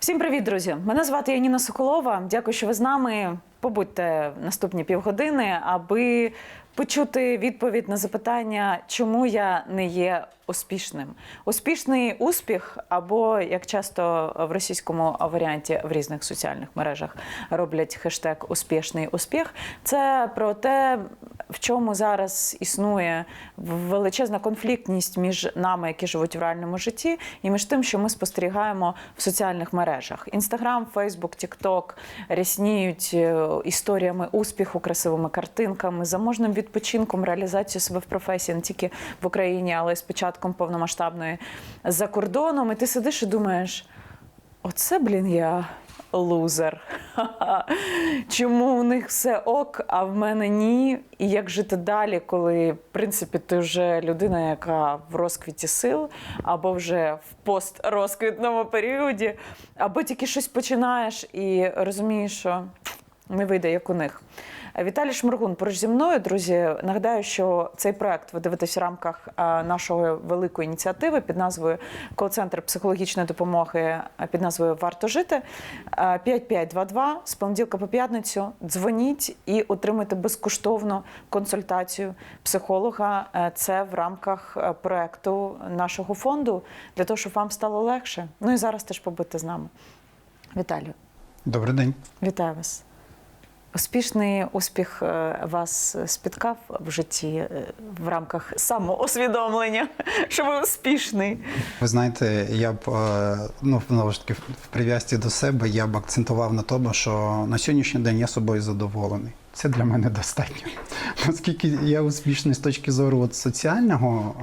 Всім привіт, друзі! Мене звати Яніна Соколова. Дякую, що ви з нами. Побудьте наступні півгодини, аби почути відповідь на запитання, чому я не є успішним. Успішний успіх, або як часто в російському варіанті в різних соціальних мережах роблять хештег Успішний успіх. Це про те, в чому зараз існує величезна конфліктність між нами, які живуть в реальному житті, і між тим, що ми спостерігаємо в соціальних мережах. Інстаграм, Фейсбук, Тікток рясніють е, історіями успіху, красивими картинками, заможним відпочинком, реалізацією себе в професії не тільки в Україні, але й з початком повномасштабної за кордоном. І ти сидиш і думаєш: оце, блін, я лузер. Чому у них все ок, а в мене ні? І як жити далі, коли в принципі ти вже людина, яка в розквіті сил, або вже в построзквітному періоді, або тільки щось починаєш і розумієш, що не вийде, як у них. Віталій Шморгун поруч зі мною, друзі. Нагадаю, що цей проект ви дивитесь в рамках нашої великої ініціативи під назвою Кол-центр психологічної допомоги під назвою Варто жити. 5522 з понеділка по п'ятницю. Дзвоніть і отримайте безкоштовну консультацію психолога. Е, Це в рамках е, проекту нашого фонду для того, щоб вам стало легше. Ну і зараз теж побудьте з нами. Віталію, Добрий день. вітаю вас. Успішний успіх е, вас спіткав в житті е, в рамках самоусвідомлення, що ви успішний. Ви знаєте, я б е, ну знову ж таки в прив'язці до себе я б акцентував на тому, що на сьогоднішній день я собою задоволений. Це для мене достатньо. Наскільки я успішний з точки зору от соціального,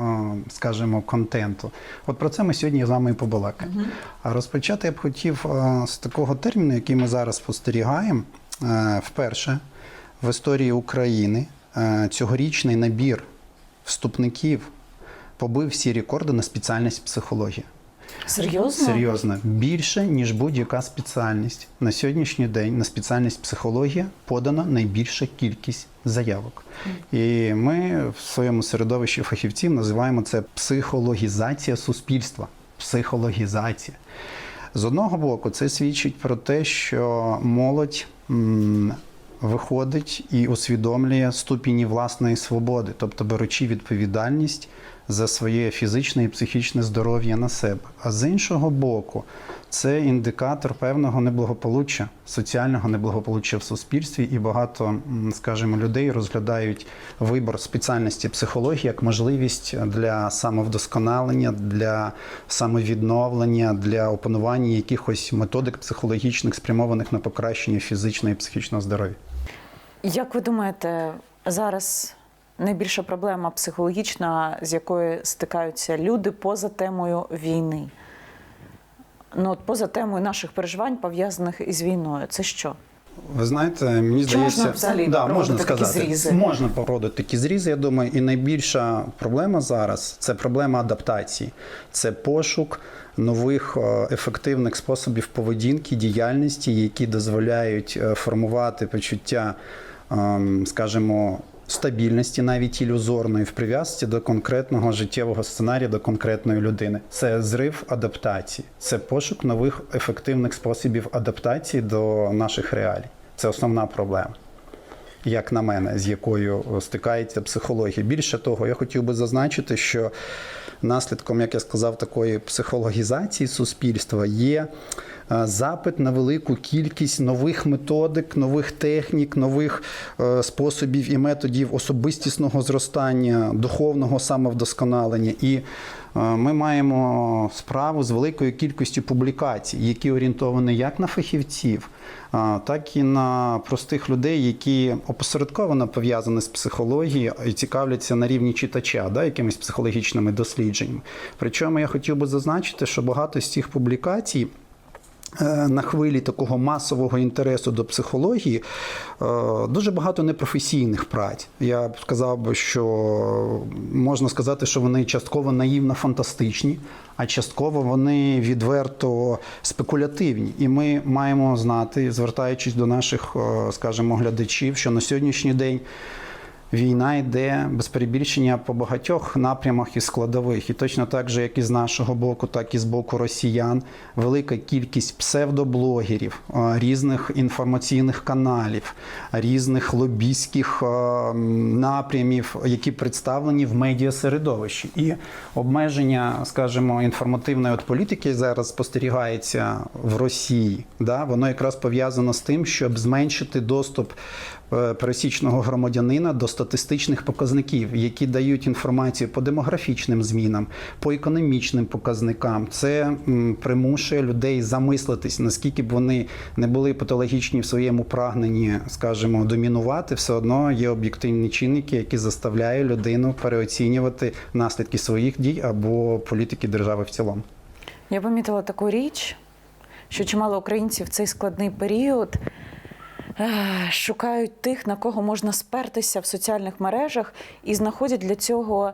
скажімо, контенту, от про це ми сьогодні з вами і побалакаємо. А розпочати я б хотів з такого терміну, який ми зараз спостерігаємо. Е, Вперше в історії України е, цьогорічний набір вступників побив всі рекорди на спеціальність психологія. Серйозно? Серйозно, більше ніж будь-яка спеціальність. На сьогоднішній день на спеціальність психологія подана найбільша кількість заявок. І ми в своєму середовищі фахівців називаємо це психологізація суспільства. Психологізація. З одного боку, це свідчить про те, що молодь виходить і усвідомлює ступені власної свободи, тобто беручи відповідальність за своє фізичне і психічне здоров'я на себе. А з іншого боку, це індикатор певного неблагополуччя, соціального неблагополуччя в суспільстві, і багато, скажімо, людей розглядають вибор спеціальності психології як можливість для самовдосконалення, для самовідновлення, для опанування якихось методик психологічних, спрямованих на покращення фізичного і психічного здоров'я. Як ви думаєте, зараз найбільша проблема психологічна, з якою стикаються люди поза темою війни? Ну, от поза темою наших переживань, пов'язаних із війною, це що? Ви знаєте, мені Чи здається, можна взагалі да, можна такі сказати, зрізи? можна проводити такі зрізи. Я думаю, і найбільша проблема зараз це проблема адаптації, це пошук нових е, ефективних способів поведінки, діяльності, які дозволяють е, формувати почуття, ем, скажімо, стабільності, навіть ілюзорної в прив'язці до конкретного життєвого сценарію, до конкретної людини. Це зрив адаптації, це пошук нових ефективних способів адаптації до наших реалій. Це основна проблема. Як на мене, з якою стикається психологія. Більше того, я хотів би зазначити, що наслідком, як я сказав, такої психологізації суспільства є е, запит на велику кількість нових методик, нових технік, нових е, способів і методів особистісного зростання, духовного самовдосконалення. І е, ми маємо справу з великою кількістю публікацій, які орієнтовані як на фахівців, так і на простих людей, які опосередковано пов'язані з психологією і цікавляться на рівні читача, да, якимись психологічними дослідженнями. Причому я хотів би зазначити, що багато з цих публікацій. Е, На хвилі такого масового інтересу до психології е, дуже багато непрофесійних праць. Я б сказав би, що можна сказати, що вони частково наївно фантастичні, а частково вони відверто спекулятивні. І ми маємо знати, звертаючись до наших, е, скажімо, глядачів, що на сьогоднішній день Війна йде без перебільшення по багатьох напрямах і складових, і точно так же, як і з нашого боку, так і з боку росіян. Велика кількість псевдоблогерів, різних інформаційних каналів, різних лобійських напрямів, які представлені в медіасередовищі. І обмеження, скажімо, інформативної от політики зараз спостерігається в Росії. Да? Воно якраз пов'язано з тим, щоб зменшити доступ пересічного громадянина до статистичних показників, які дають інформацію по демографічним змінам, по економічним показникам. Це примушує людей замислитись, наскільки б вони не були патологічні в своєму прагненні, скажімо, домінувати, все одно є об'єктивні чинники, які заставляють людину переоцінювати наслідки своїх дій або політики держави в цілому. Я помітила таку річ, що чимало українців в цей складний період е, шукають тих, на кого можна спертися в соціальних мережах, і знаходять для цього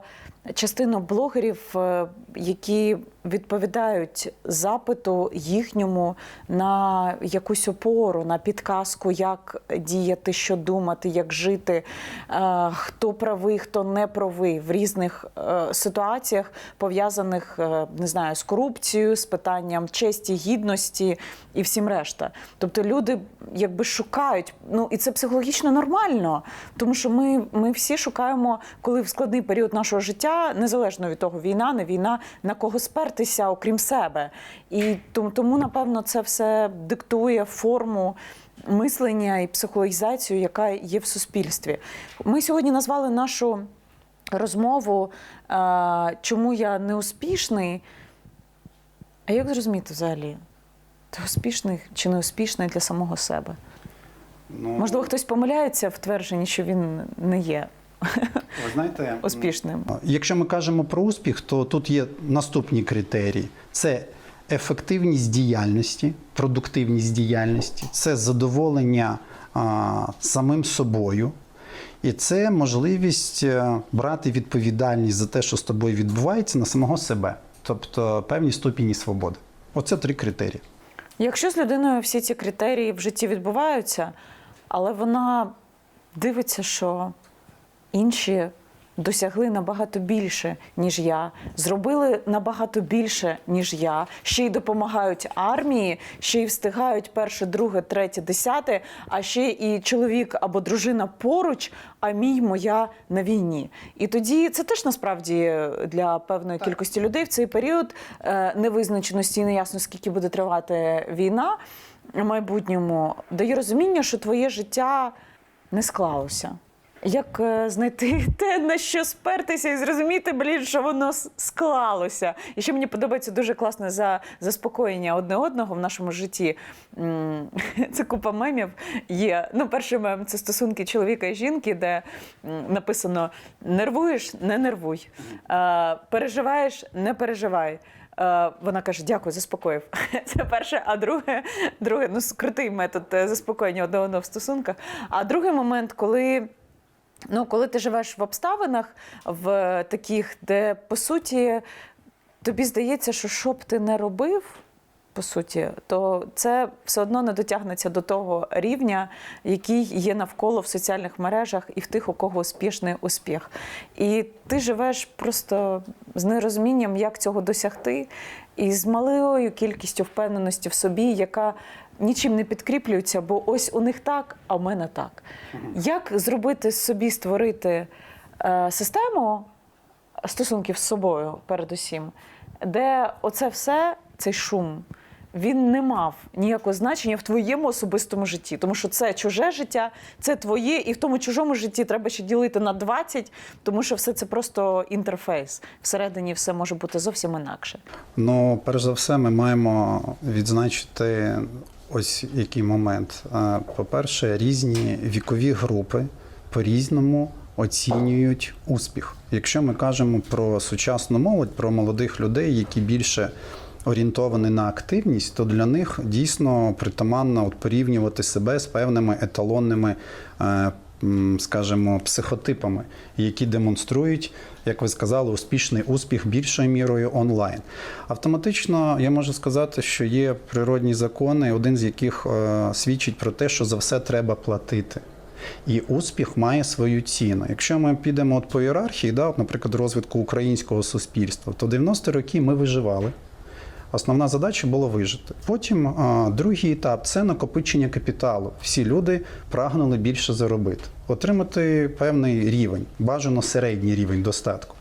частину блогерів, е, які відповідають запиту їхньому на якусь опору, на підказку, як діяти, що думати, як жити, е, хто правий, хто не правий в різних е, ситуаціях, пов'язаних не знаю, з корупцією, з питанням честі, гідності і всім решта. Тобто люди якби шукають, ну і це психологічно нормально, тому що ми, ми всі шукаємо, коли в складний період нашого життя, незалежно від того, війна, не війна, на кого спертися, окрім себе. І тому, тому напевно, це все диктує форму. Мислення і психологізацію, яка є в суспільстві. Ми сьогодні назвали нашу розмову е, Чому я не успішний? А як зрозуміти взагалі? Ти успішний чи не успішний для самого себе? Ну, Можливо, хтось помиляється в твердженні, що він не є ви знаєте, успішним. Якщо ми кажемо про успіх, то тут є наступні критерії: це ефективність діяльності, продуктивність діяльності, це задоволення а, самим собою. І це можливість е, брати відповідальність за те, що з тобою відбувається, на самого себе, тобто певні ступені свободи. Оце три критерії. Якщо з людиною всі ці критерії в житті відбуваються, але вона дивиться, що інші досягли набагато більше, ніж я, зробили набагато більше, ніж я, ще й допомагають армії, ще й встигають перше, друге, третє, десяте, а ще і чоловік або дружина поруч, а мій моя на війні. І тоді це теж насправді для певної кількості людей в цей період е, невизначеності і неясно, скільки буде тривати війна в майбутньому, дає розуміння, що твоє життя не склалося. Як е, знайти те, на що спертися, і зрозуміти, блін, що воно склалося. І ще мені подобається дуже класне за заспокоєння одне одного в нашому житті. Це купа мемів є. Ну, перший мем це стосунки чоловіка і жінки, де написано: нервуєш, не нервуй, переживаєш, не переживай. Вона каже: дякую, заспокоїв. Це перше. А друге, друге ну, крутий метод е, заспокоєння одного в стосунках. А другий момент, коли. Ну, коли ти живеш в обставинах в таких, де по суті тобі здається, що що б ти не робив, по суті, то це все одно не дотягнеться до того рівня, який є навколо в соціальних мережах і в тих, у кого успішний успіх. І ти живеш просто з нерозумінням, як цього досягти, і з малою кількістю впевненості в собі, яка нічим не підкріплюється, бо ось у них так, а в мене так. Як зробити собі створити е, систему стосунків з собою, передусім, де оце все, цей шум, він не мав ніякого значення в твоєму особистому житті, тому що це чуже життя, це твоє, і в тому чужому житті треба ще ділити на 20, тому що все це просто інтерфейс. Всередині все може бути зовсім інакше. Ну, перш за все, ми маємо відзначити ось який момент. Е, По-перше, різні вікові групи по-різному оцінюють успіх. Якщо ми кажемо про сучасну молодь, про молодих людей, які більше орієнтовані на активність, то для них дійсно притаманно от порівнювати себе з певними еталонними. Скажімо, психотипами, які демонструють, як ви сказали, успішний успіх більшою мірою онлайн. Автоматично я можу сказати, що є природні закони, один з яких е, свідчить про те, що за все треба платити. І успіх має свою ціну. Якщо ми підемо от по ієрархії, да, от, наприклад, розвитку українського суспільства, то 90-ті роки ми виживали. Основна задача була вижити. Потім другий етап це накопичення капіталу. Всі люди прагнули більше заробити, отримати певний рівень, бажано середній рівень достатку.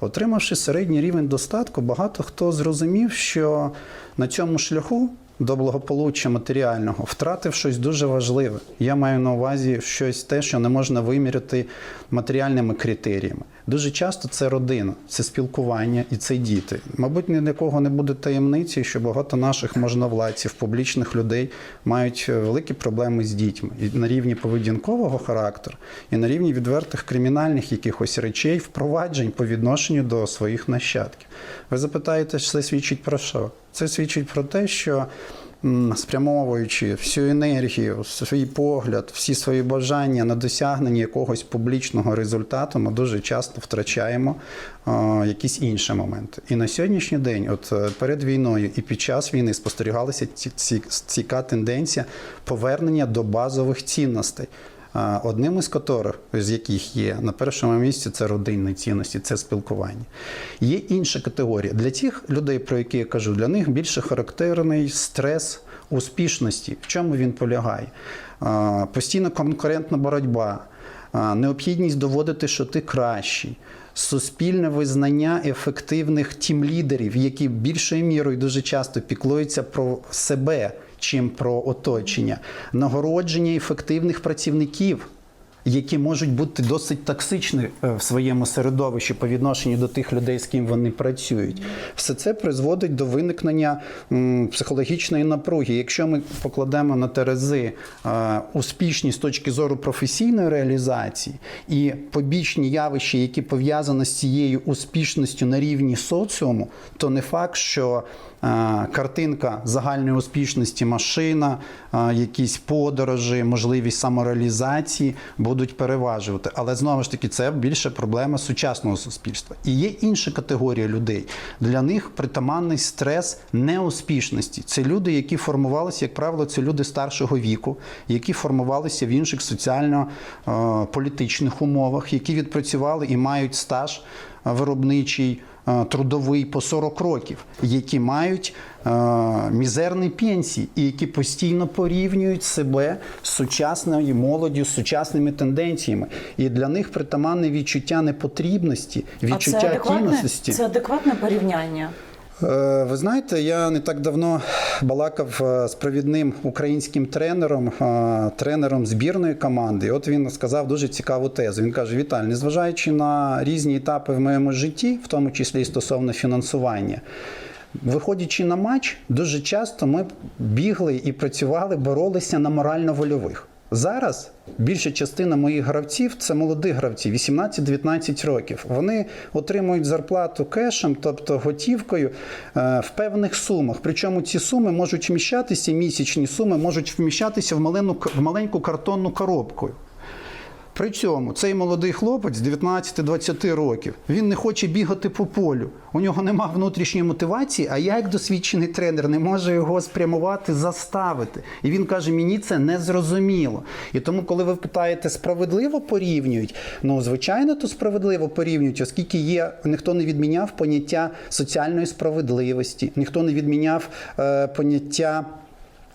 Отримавши середній рівень достатку, багато хто зрозумів, що на цьому шляху до благополуччя матеріального втратив щось дуже важливе. Я маю на увазі щось те, що не можна виміряти матеріальними критеріями. Дуже часто це родина, це спілкування і це діти. Мабуть, ні для кого не буде таємниці, що багато наших можновладців, публічних людей мають е, великі проблеми з дітьми і на рівні поведінкового характеру, і на рівні відвертих кримінальних якихось речей, впроваджень по відношенню до своїх нащадків. Ви запитаєте, що це свідчить про що? Це свідчить про те, що спрямовуючи всю енергію, свій погляд, всі свої бажання на досягнення якогось публічного результату, ми дуже часто втрачаємо якісь інші моменти. І на сьогоднішній день, от е, перед війною і під час війни, спостерігалася ці, ці, ціка тенденція повернення до базових цінностей. Одним із которих, з яких є на першому місці, це родинні цінності, це спілкування. Є інша категорія. Для тих людей, про які я кажу, для них більше характерний стрес успішності. В чому він полягає? Постійна конкурентна боротьба, необхідність доводити, що ти кращий. Суспільне визнання ефективних тім-лідерів, які більшою мірою дуже часто піклуються про себе, чим про оточення, нагородження ефективних працівників, які можуть бути досить токсичні е, в своєму середовищі по відношенню до тих людей, з ким вони працюють. Все це призводить до виникнення психологічної напруги. Якщо ми покладемо на терези е, успішність з точки зору професійної реалізації і побічні явища, які пов'язані з цією успішністю на рівні соціуму, то не факт, що е, картинка загальної успішності машина, якісь подорожі, можливість самореалізації будуть переважувати. Але знову ж таки, це більше проблема сучасного суспільства. І є інша категорія людей. Для них притаманний стрес неуспішності. Це люди, які формувалися, як правило, це люди старшого віку, які формувалися в інших соціально-політичних умовах, які відпрацювали і мають стаж е, виробничий. Е, Трудовий по 40 років, які мають е, мізерні пенсії і які постійно порівнюють себе з сучасною молоддю, з сучасними тенденціями. І для них притаманне відчуття непотрібності, а це відчуття адекватне, кінності. це адекватне порівняння. Е, Ви знаєте, я не так давно балакав е, з провідним українським тренером, е, тренером збірної команди. От він сказав дуже цікаву тезу. Він каже: Віталь, незважаючи на різні етапи в моєму житті, в тому числі і стосовно фінансування. Виходячи на матч, дуже часто ми бігли і працювали, боролися на морально-вольових. Зараз більша частина моїх гравців це молоді гравці, 18-19 років. Вони отримують зарплату кешем, тобто готівкою е, в певних сумах. Причому ці суми можуть вміщатися, місячні суми можуть вміщатися в маленьку, картонну коробку. При цьому цей молодий хлопець 19-20 років він не хоче бігати по полю. У нього нема внутрішньої мотивації, а я, як досвідчений тренер, не можу його спрямувати, заставити. І він каже: мені це не зрозуміло. І тому, коли ви питаєте, справедливо порівнюють, ну звичайно, то справедливо порівнюють, оскільки є, ніхто не відміняв поняття соціальної справедливості, ніхто не відміняв е, поняття.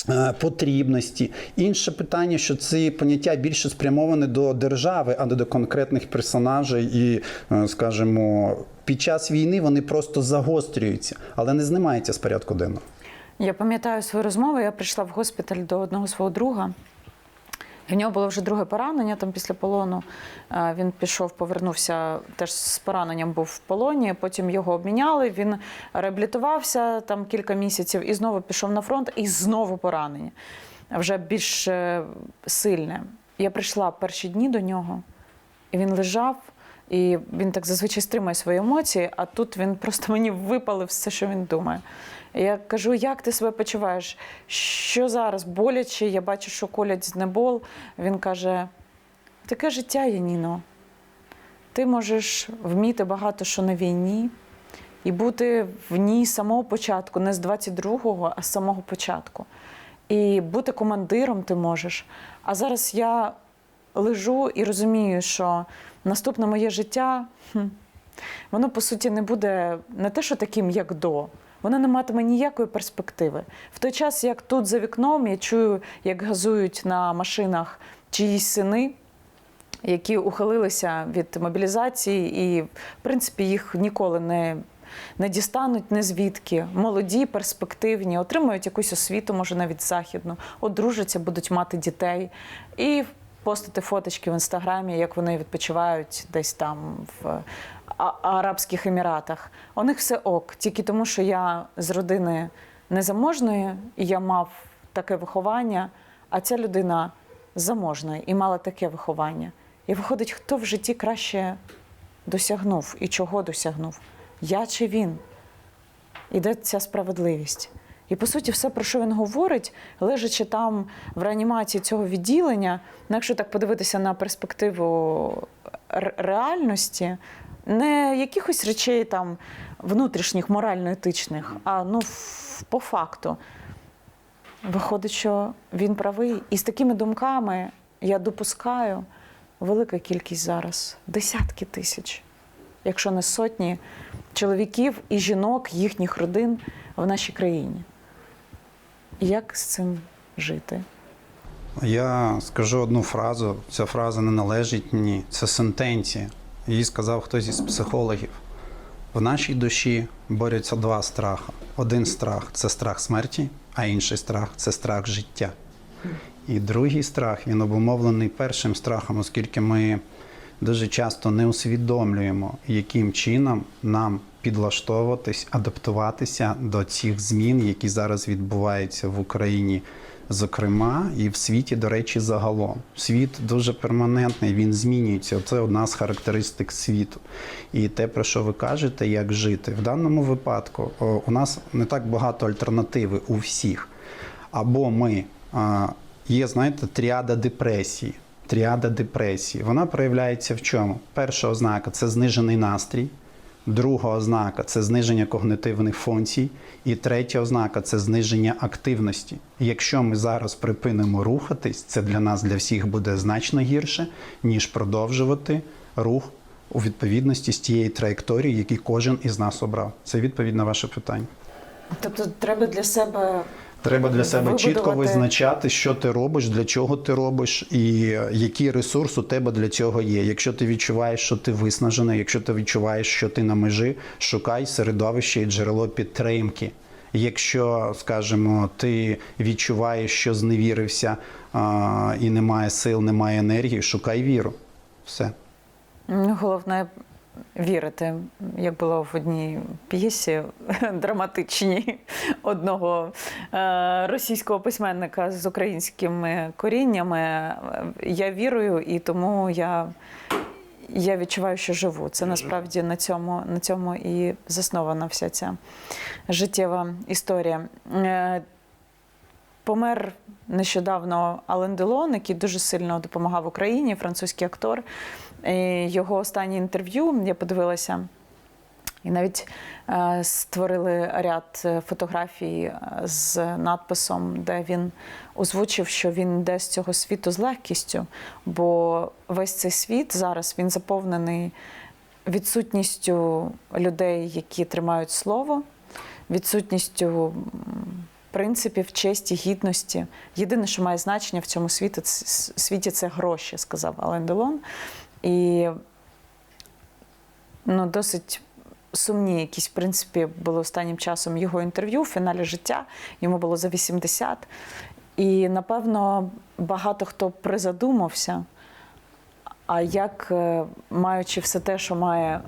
Е, Потрібності. Інше питання, що ці поняття більше спрямовані до держави, а не до конкретних персонажей. І, е, скажімо, під час війни вони просто загострюються, але не знімаються з порядку денного. Я пам'ятаю свою розмову. Я прийшла в госпіталь до одного свого друга. В нього було вже друге поранення там після полону. Е, Він пішов, повернувся теж з пораненням, був в полоні. Потім його обміняли. Він реабілітувався там кілька місяців і знову пішов на фронт, і знову поранення. Вже більш е, сильне. Я прийшла перші дні до нього, і він лежав. І він так зазвичай стримує свої емоції, а тут він просто мені випалив все, що він думає. І Я кажу, як ти себе почуваєш? Що зараз боляче? Я бачу, що колять знебол. Він каже: таке життя, Яніно. Ти можеш вміти багато що на війні і бути в ній з самого початку, не з 22-го, а з самого початку. І бути командиром ти можеш. А зараз я лежу і розумію, що наступне моє життя, воно по суті не буде не те, що таким, як до. Воно не матиме ніякої перспективи. В той час, як тут за вікном, я чую, як газують на машинах чиїсь сини, які ухилилися від мобілізації, і, в принципі, їх ніколи не, не дістануть не звідки. Молоді, перспективні, отримують якусь освіту, може навіть західну, одружаться, будуть мати дітей і постити фоточки в інстаграмі, як вони відпочивають десь там в Арабських Еміратах. У них все ок, тільки тому, що я з родини незаможної, і я мав таке виховання, а ця людина заможної і мала таке виховання. І виходить, хто в житті краще досягнув і чого досягнув? Я чи він? І де ця справедливість? І по суті, все, про що він говорить, лежачи там в реанімації цього відділення, ну, якщо так подивитися на перспективу реальності, не якихось речей там внутрішніх, морально-етичних, а ну по факту. Виходить, що він правий. І з такими думками я допускаю велика кількість зараз десятки тисяч, якщо не сотні чоловіків і жінок, їхніх родин в нашій країні. Як з цим жити? Я скажу одну фразу. Ця фраза не належить мені. Це сентенція. Її сказав хтось із психологів. В нашій душі борються два страхи. Один страх це страх смерті, а інший страх це страх життя. І другий страх він обумовлений першим страхом, оскільки ми дуже часто не усвідомлюємо, яким чином нам підлаштовуватись, адаптуватися до цих змін, які зараз відбуваються в Україні. Зокрема, і в світі, до речі, загалом. Світ дуже перманентний, він змінюється. Це одна з характеристик світу. І те, про що ви кажете, як жити. В даному випадку у нас не так багато альтернативи у всіх. Або ми є, знаєте, тріада депресії. Тріада депресії. Вона проявляється в чому? Перша ознака це знижений настрій. Друга ознака це зниження когнитивних функцій. І третя ознака це зниження активності. Якщо ми зараз припинимо рухатись, це для нас, для всіх буде значно гірше, ніж продовжувати рух у відповідності з тієї траєкторії, які кожен із нас обрав. Це відповідь на ваше питання. Тобто треба для себе Треба для себе чітко визначати, що ти робиш, для чого ти робиш, і е, який ресурс у тебе для цього є. Якщо ти відчуваєш, що ти виснажений, якщо ти відчуваєш, що ти на межі, шукай середовище і джерело підтримки. Якщо, скажімо, ти відчуваєш, що зневірився а, і немає сил, немає енергії, шукай віру. Все. Головне вірити, як було в одній п'єсі драматичній одного е, російського письменника з українськими коріннями. Я вірую, і тому я, я відчуваю, що живу. Це насправді на цьому, на цьому і заснована вся ця життєва історія. Помер нещодавно Ален Делон, який дуже сильно допомагав Україні, французький актор. Його останнє інтерв'ю я подивилася. І навіть е, створили ряд е, фотографій е, з надписом, де він озвучив, що він йде з цього світу з легкістю, бо весь цей світ зараз він заповнений відсутністю людей, які тримають слово, відсутністю принципів, честі, гідності. Єдине, що має значення в цьому світі, світі це гроші, сказав Ален Делон. І ну, досить сумні якісь, в принципі, були останнім часом його інтерв'ю в фіналі життя. Йому було за 80. І, напевно, багато хто призадумався, а як, е, маючи все те, що має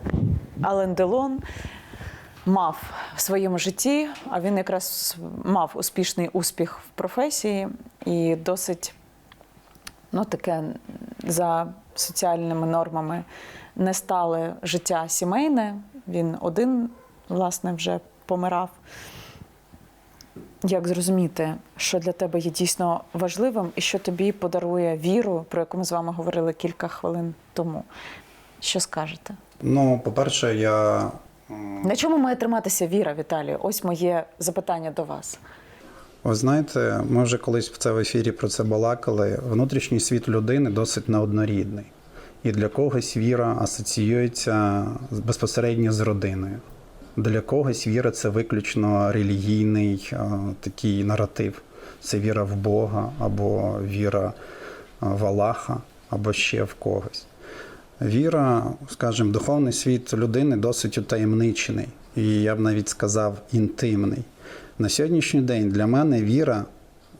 Ален Делон, мав в своєму житті, а він якраз мав успішний успіх в професії і досить ну, таке за соціальними нормами не стале життя сімейне. Він один, власне, вже помирав. Як зрозуміти, що для тебе є дійсно важливим і що тобі подарує віру, про яку ми з вами говорили кілька хвилин тому? Що скажете? Ну, по-перше, я На чому має триматися віра, Віталію? Ось моє запитання до вас. Ви знаєте, ми вже колись в це в ефірі про це балакали. Внутрішній світ людини досить неоднорідний. І для когось віра асоціюється безпосередньо з родиною. Для когось віра це виключно релігійний е, такий наратив. Це віра в Бога, або віра е, в Аллаха, або ще в когось. Віра, скажімо, духовний світ людини досить утаємничений, і я б навіть сказав інтимний. На сьогоднішній день для мене віра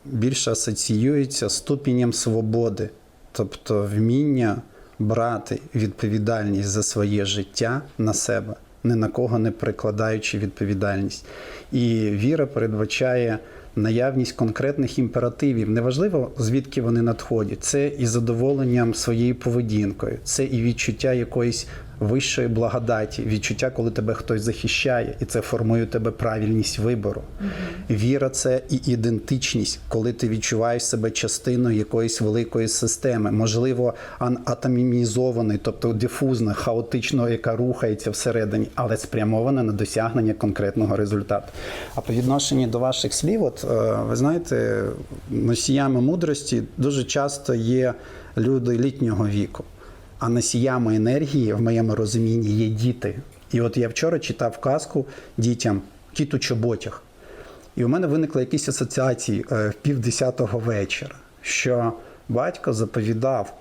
більше асоціюється з ступенем свободи, тобто вміння брати відповідальність за своє життя на себе, ні на кого не прикладаючи відповідальність. І віра передбачає наявність конкретних імперативів. Неважливо, звідки вони надходять. Це і задоволенням своєю поведінкою, це і відчуття якоїсь вищої благодаті, відчуття, коли тебе хтось захищає, і це формує у тебе правильність вибору. Віра це і ідентичність, коли ти відчуваєш себе частиною якоїсь великої системи, можливо, ан- атомізованої, тобто дифузна, хаотично, яка рухається всередині, але спрямована на досягнення конкретного результату. А по відношенню до ваших слів, от е, ви знаєте, носіями мудрості дуже часто є люди літнього віку. А носіями енергії, в моєму розумінні, є діти. І от я вчора читав казку дітям кіт у чоботях. І у мене виникли якісь асоціації е, в півдесятого вечора, що батько заповідав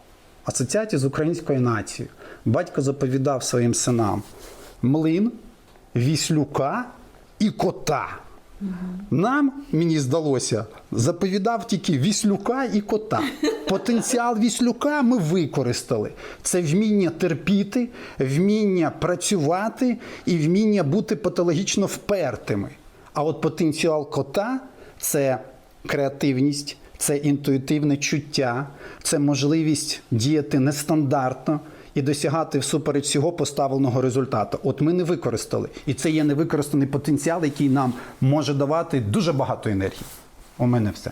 асоціації з українською нацією. Батько заповідав своїм синам млин, віслюка і кота. Нам, мені здалося, заповідав тільки віслюка і кота. Потенціал віслюка ми використали. Це вміння терпіти, вміння працювати і вміння бути патологічно впертими. А от потенціал кота це креативність, це інтуїтивне чуття, це можливість діяти нестандартно і досягати всупереч всього поставленого результату. От ми не використали. І це є невикористаний потенціал, який нам може давати дуже багато енергії. У мене все.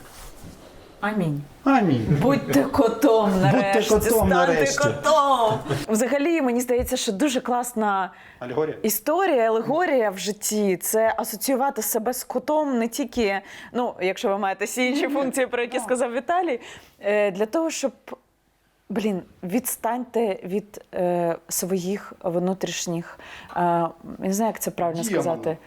Амінь. Амінь. Будьте котом нарешті. котом станьте нарешті. котом. Взагалі, мені здається, що дуже класна Алегорія. історія, алегорія в житті це асоціювати себе з котом не тільки, ну, якщо ви маєте всі інші функції, про які сказав Віталій, е, для того, щоб. Блін, відстаньте від е, своїх внутрішніх, е, не знаю, як це правильно Діамонів. сказати.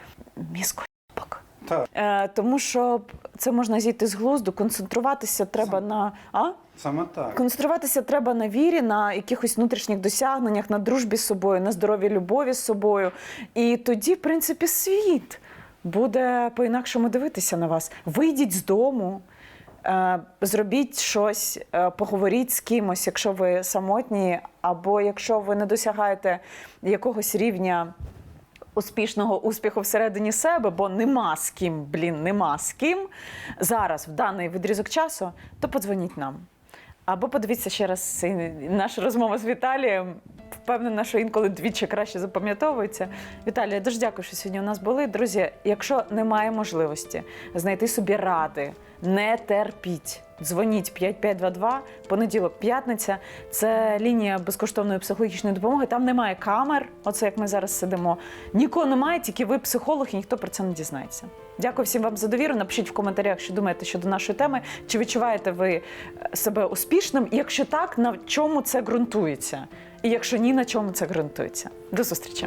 Так, Е, тому що це можна зійти з глузду, концентруватися треба на. А? саме так. Концентруватися треба на вірі, на якихось внутрішніх досягненнях, на дружбі з собою, на здоровій любові з собою. І тоді, в принципі, світ буде по-інакшому дивитися на вас. Вийдіть з дому, зробіть щось, е, поговоріть з кимось, якщо ви самотні, або якщо ви не досягаєте якогось рівня успішного успіху всередині себе, бо нема з ким, блін, нема з ким зараз в даний відрізок часу, то подзвоніть нам. Або подивіться ще раз нашу розмову з Віталієм. Впевнена, що інколи двічі краще запам'ятовується. Віталій, я дуже дякую, що сьогодні у нас були. Друзі, якщо немає можливості знайти собі ради, не терпіть. Дзвоніть 5522, понеділок, п'ятниця. Це лінія безкоштовної психологічної допомоги. Там немає камер, оце як ми зараз сидимо. Нікого немає, тільки ви психолог, і ніхто про це не дізнається. Дякую всім вам за довіру. Напишіть в коментарях, що думаєте щодо нашої теми. Чи відчуваєте ви е, себе успішним? Якщо так, на чому це ґрунтується? І якщо ні, на чому це ґрунтується? До зустрічі.